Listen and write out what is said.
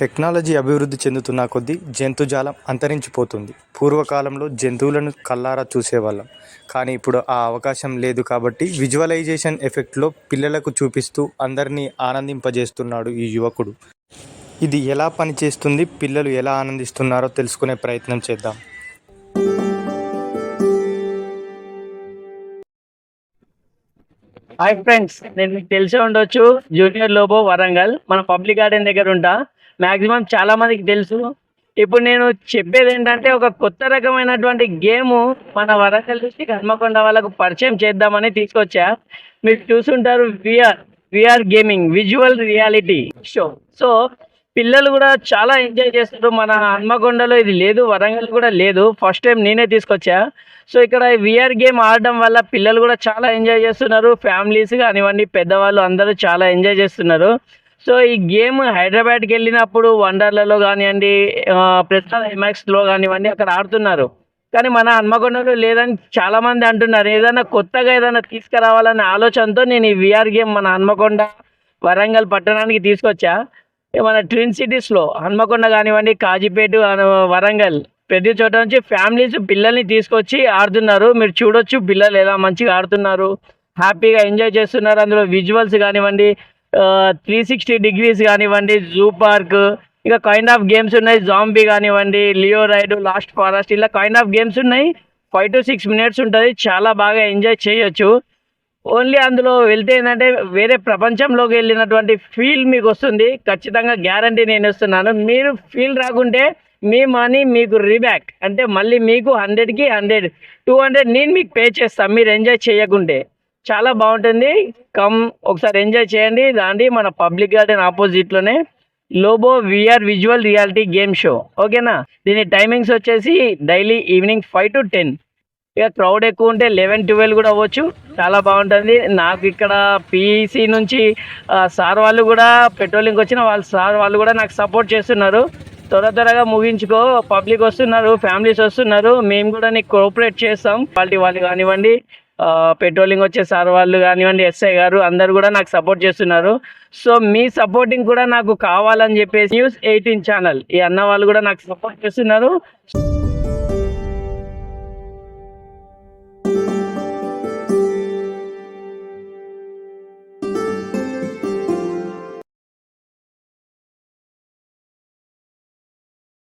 Technology అభివృద్ధి చెందుతున్న కొద్దీ జంతుజాలం అంతరించిపోతుంది. పూర్వకాలంలో జంతువులను కళ్ళారా చూసేవాళ్ళం. కానీ ఇప్పుడు ఆ అవకాశం లేదు కాబట్టి విజువలైజేషన్ ఎఫెక్ట్లో పిల్లలకు చూపిస్తూ అందరినీ ఆనందింపజేస్తున్నాడు ఈ యువకుడు. ఇది ఎలా పనిచేస్తుంది? పిల్లలు ఎలా ఆనందిస్తున్నారో తెలుసుకునే ప్రయత్నం చేద్దాం. హాయ్ ఫ్రెండ్స్ నేను మీకు తెలిసే ఉండొచ్చు. Junior Lobo Warangal. మన పబ్లిక్ గార్డెన్ దగ్గర ఉంటా. మ్యాక్సిమం చాలా మందికి తెలుసు. ఇప్పుడు నేను చెప్పేది ఏంటంటే ఒక కొత్త రకమైనటువంటి గేమ్ మన వరంగల్ డిస్టిక్ హన్మకొండ వాళ్ళకు పరిచయం చేద్దామని తీసుకొచ్చా. మీరు చూసుంటారు VR VR gaming visual reality show. So పిల్లలు కూడా చాలా ఎంజాయ్ చేస్తారు మన హన్మకొండలో ఇది లేదు వరంగల్ కూడా లేదు. ఫస్ట్ టైం నేనే తీసుకొచ్చా. సో ఇక్కడ విఆర్ గేమ్ ఆడడం వల్ల పిల్లలు కూడా చాలా ఎంజాయ్ చేస్తున్నారు. ఫ్యామిలీస్ కానివ్వండి పెద్దవాళ్ళు అందరూ చాలా ఎంజాయ్ చేస్తున్నారు. సో ఈ గేమ్ హైదరాబాద్కి వెళ్ళినప్పుడు వండర్లలో కానివ్వండి ఆ, ప్రసాద్ కానివ్వండి అక్కడ ఆడుతున్నారు. కానీ మన హన్మకొండలో లేదని చాలామంది అంటున్నారు. ఏదైనా కొత్తగా ఏదైనా తీసుకురావాలనే ఆలోచనతో నేను ఈ విఆర్ గేమ్ మన హన్మకొండ వరంగల్ పట్టణానికి తీసుకొచ్చా. మన ట్విన్ సిటీస్లో హన్మకొండ కానివ్వండి కాజీపేట వరంగల్ ప్రతి చోట నుంచి ఫ్యామిలీస్ పిల్లల్ని తీసుకొచ్చి ఆడుతున్నారు. మీరు చూడొచ్చు పిల్లలు ఎలా మంచిగా ఆడుతున్నారు. హ్యాపీగా ఎంజాయ్ చేస్తున్నారు. అందులో విజువల్స్ కానివ్వండి త్రీ సిక్స్టీ డిగ్రీస్ కానివ్వండి జూ పార్క్ ఇంకా కైండ్ ఆఫ్ గేమ్స్ ఉన్నాయి జాంబీ కానివ్వండి లియో రైడ్ లాస్ట్ ఫారెస్ట్ ఇలా కైండ్ ఆఫ్ గేమ్స్ ఉన్నాయి. ఫైవ్ టు సిక్స్ మినిట్స్ ఉంటుంది చాలా బాగా ఎంజాయ్ చేయొచ్చు. ఓన్లీ అందులో వెళ్తే ఏంటంటే వేరే ప్రపంచంలోకి వెళ్ళినటువంటి ఫీల్ మీకు వస్తుంది. ఖచ్చితంగా గ్యారంటీ నేను ఇస్తున్నాను. మీరు ఫీల్ రాకుంటే మీ మనీ మీకు రీబ్యాక్ అంటే మళ్ళీ మీకు హండ్రెడ్కి హండ్రెడ్ టూ హండ్రెడ్ నేను మీకు పే చేస్తాను మీరు ఎంజాయ్ చేయకుంటే. చాలా బాగుంటుంది. కమ్ ఒకసారి ఎంజాయ్ చేయండి. రాండి మన public garden ఆపోజిట్లోనే Lobo VR visual reality game show. ఓకేనా? దీని టైమింగ్స్ వచ్చేసి daily evening five to ten. ఇక క్రౌడ్ ఎక్కువ ఉంటే లెవెన్ ట్వెల్వ్ కూడా అవ్వచ్చు. చాలా బాగుంటుంది. నాకు ఇక్కడ పీసీ నుంచి సార్ వాళ్ళు కూడా పెట్రోలింగ్ వచ్చిన వాళ్ళు సార్ వాళ్ళు కూడా నాకు సపోర్ట్ చేస్తున్నారు. త్వర త్వరగా ముగించుకో. పబ్లిక్ వస్తున్నారు ఫ్యామిలీస్ వస్తున్నారు. మేము కూడా నీకు కోఆపరేట్ చేస్తాం. క్వాలిటీ వాళ్ళు కానివ్వండి. పెట్రోలింగ్ వచ్చే సార్ వాళ్ళు కానివ్వండి ఎస్ఐ గారు అందరు కూడా నాకు సపోర్ట్ చేస్తున్నారు. సో మీ సపోర్టింగ్ కూడా నాకు కావాలని చెప్పేసి న్యూస్ ఎయిటీన్ ఛానల్ ఈ అన్న వాళ్ళు కూడా నాకు సపోర్ట్ చేస్తున్నారు.